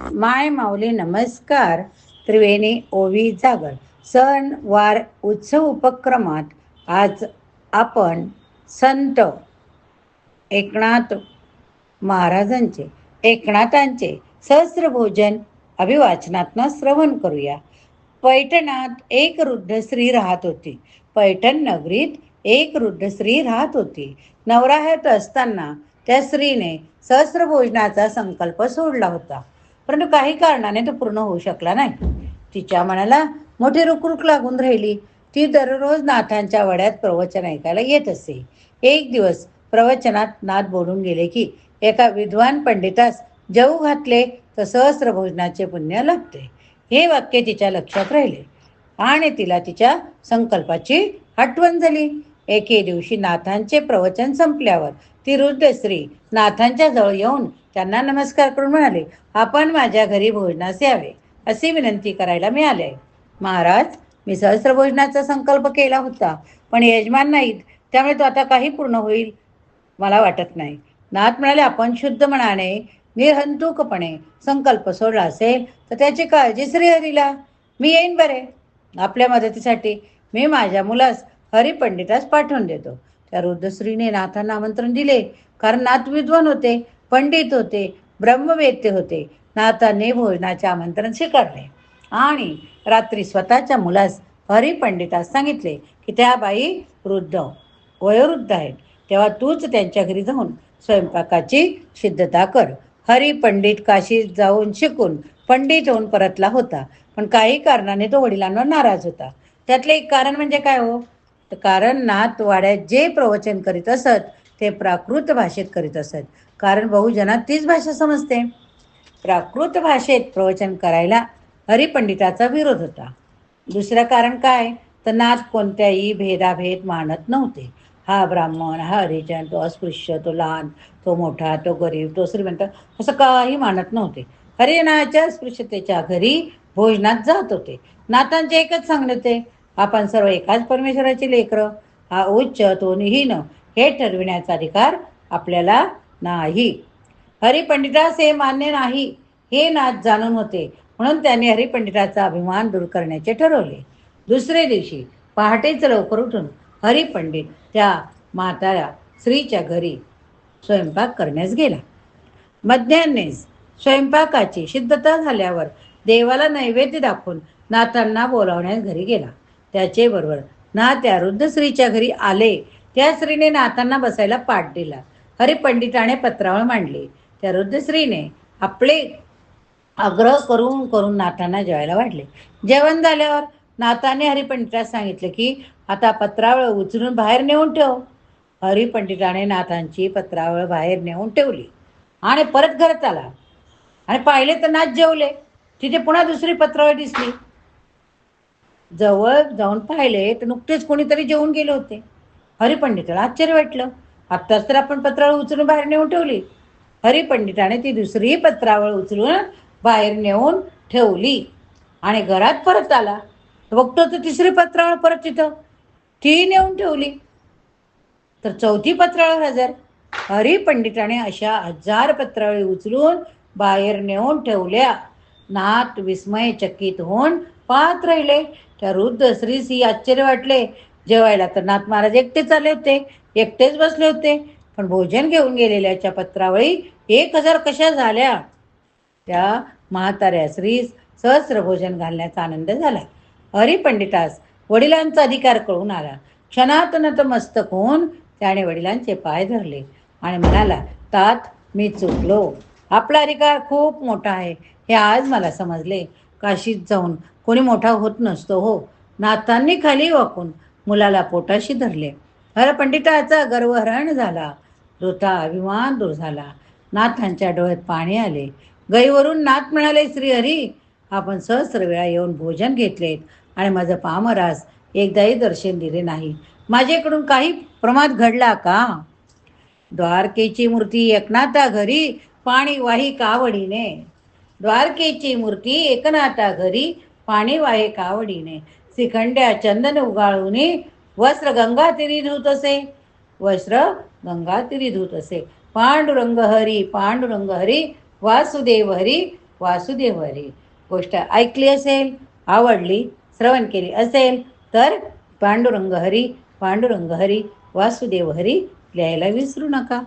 माय माऊली नमस्कार. त्रिवेणी ओवी जागर सण वार उत्सव उपक्रमात आज आपण संत एकनाथ महाराजांचे एकनाथांचे सहस्रभोजन अभिवाचनातनं श्रवण करूया. पैठणात एक वृद्ध स्त्री राहत होती. पैठण नगरीत एक वृद्ध स्त्री राहत होती. नवराहत असताना त्या स्त्रीने सहस्रभोजनाचा संकल्प सोडला होता. परंतु काही कारणाने तो पूर्ण होऊ शकला नाही. तिच्या मनाला मोठी रुकरुक लागून राहिली. ती दररोज नाथांच्या वड्यात प्रवचन ऐकायला येत असे. एक दिवस प्रवचनात नाथ बोलून गेले की एका विद्वान पंडितास जऊ घातले तर सहस्र भोजनाचे पुण्य लाभते. हे वाक्य तिच्या लक्षात राहिले आणि तिला तिच्या संकल्पाची आठवण झाली. एके दिवशी नाथांचे प्रवचन संपल्यावर ती वृद्ध स्त्री नाथांच्या जवळ येऊन त्यांना नमस्कार करून म्हणाले आपण माझ्या घरी भोजनास यावे अशी विनंती करायला मिळाले. महाराज मी सहस्र भोजनाचा संकल्प केला होता पण यजमान नाहीत त्यामुळे तो आता काही पूर्ण होईल. मला वाटत नाही. नाथ म्हणाले आपण शुद्ध मनाने निरहंतुकपणे संकल्प सोडला असेल तर त्याची काळजी श्रीहरीला. मी येईन बरे आपल्या मदतीसाठी. मी माझ्या मुलास हरिपंडितास पाठवून देतो. त्या वृद्ध नाथांना आमंत्रण दिले. कारण नाथ विद्वान होते पंडित होते ब्रह्मवेत्य होते. नाथाने भोजनाचे आमंत्रण स्वीकारले. आणि रात्री स्वतःच्या मुलास हरिपंडितास सांगितले की त्या बाई वृद्ध वयोवृद्ध आहेत. तेव्हा तूच त्यांच्या घरी जाऊन स्वयंपाकाची सिद्धता कर. हरिपंडित काशीत जाऊन शिकून पंडित होऊन परतला होता. पण काही कारणाने तो वडिलांवर नाराज होता. त्यातले एक कारण म्हणजे काय हो? कारण नातवाड्यात जे प्रवचन करीत असत ते प्राकृत भाषेत करीत असत. कारण बहुजनात तीच भाषा समजते. प्राकृत भाषेत प्रवचन करायला हरिपंडिताचा विरोध होता. दुसरं कारण काय? तर नाथ कोणत्याही भेदाभेद मानत नव्हते. हा ब्राह्मण हा हरिजन तो अस्पृश्य तो लहान तो मोठा तो गरीब तो श्रीमंत असं काही मानत नव्हते. हरिजनाच्या अस्पृश्यतेच्या घरी भोजनात जात होते. नाथांचे एकच सांगणे होते आपण सर्व एकाच परमेश्वराची लेकरं हा उच्च तो निहीन हे ठरविण्याचा अधिकार आपल्याला नाही. हरिपंडितास हे मान्य नाही हे नाच जाणून होते. म्हणून त्यांनी हरिपंडिताचा अभिमान दूर करण्याचे ठरवले. दुसरे दिवशी पहाटेच लवकर उठून हरिपंडित त्या म्हाताऱ्या स्त्रीच्या घरी स्वयंपाक करण्यास गेला. मध्यान्नेस स्वयंपाकाची सिद्धता झाल्यावर देवाला नैवेद्य दाखवून नाथांना बोलावण्यास घरी गेला. त्याचे बरोबर ना त्या वृद्ध स्त्रीच्या घरी आले त्या स्त्रीने नाथांना बसायला पाठ दिला. हरिपंडिताने पत्रावळ मांडली. त्या वृद्ध स्त्रीने आपले आग्रह करून करून नाथांना जेवायला वाढले. जेवण झाल्यावर नाथाने हरिपंडितास सांगितले की आता पत्रावळ उचलून बाहेर नेऊन ठेव. हरिपंडिताने नाथांची पत्रावळ बाहेर नेऊन ठेवली आणि परत घरात आला. आणि पाहिले तर नाथ जेवले. तिथे पुन्हा दुसरी पत्रावळ दिसली. जवळ जाऊन पाहिले तर नुकतेच कोणीतरी जेवून गेले होते. हरिपंडिताला आश्चर्य वाटलं. आत्ताच तर आपण पत्रावळ उचलून बाहेर नेऊन ठेवली. हरिपंडिताने ती दुसरी पत्रावळ उचलून बाहेर नेऊन ठेवली. आणि घरात परत आला. बघतो तर तिसरी पत्रावळ परत तिथं. ती नेऊन ठेवली. तर चौथी पत्रावळ हजर. हरिपंडिताने अशा हजार पत्रावळी उचलून बाहेर नेऊन ठेवल्या. नाथ विस्मयचकित होऊन पाहत राहिले. त्या वृद्ध श्रीस ही आश्चर्य वाटले. जेवायला तर नाथ महाराज एकटेच आले होते. एकटेच बसले होते. पण भोजन घेऊन गेलेल्याच्या पत्रावळी एक हजार कशा झाल्या? त्या म्हाताऱ्या श्रीस सहस्र भोजन घालण्याचा आनंद झाला. हरिपंडितास वडिलांचा अधिकार कळून आला. क्षणात नतमस्तक होऊन त्याने वडिलांचे पाय धरले आणि म्हणाला तात मी चुकलो. आपला अधिकार खूप मोठा आहे. हे आज मला समजले. काशीत जाऊन कोणी मोठा होत नसतो हो. नाथांनी खाली वाकून मुलाला पोटाशी धरले. हरपंडिताचा गर्वहरण झाला. वृथा अभिमान दूर झाला. नाथांच्या डोळ्यात पाणी आले. गईवरून नाथ म्हणाले श्रीहरी आपण सहस्र वेळा येऊन भोजन घेतलेत आणि माझं पामरास एकदाही दर्शन दिले नाही. माझ्याकडून काही प्रमाद घडला का? द्वारकेची मूर्ती एकनाथा घरी पाणी वाही कावडीने. द्वारकेची मूर्ती एकनाथा घरी पाणी वाहे कावडीने शिखंड्या चंदन उगाळूने वस्त्र गंगा तिरी धुत असे वस्त्र गंगा तिरी धुत असे पांडुरंग हरी पांडुरंग हरी वासुदेव हरी वासुदेव हरी गोष्ट ऐकली असेल आवडली श्रवण केली असेल तर पांडुरंग हरी पांडुरंग हरी वासुदेव हरी लिहायला विसरू नका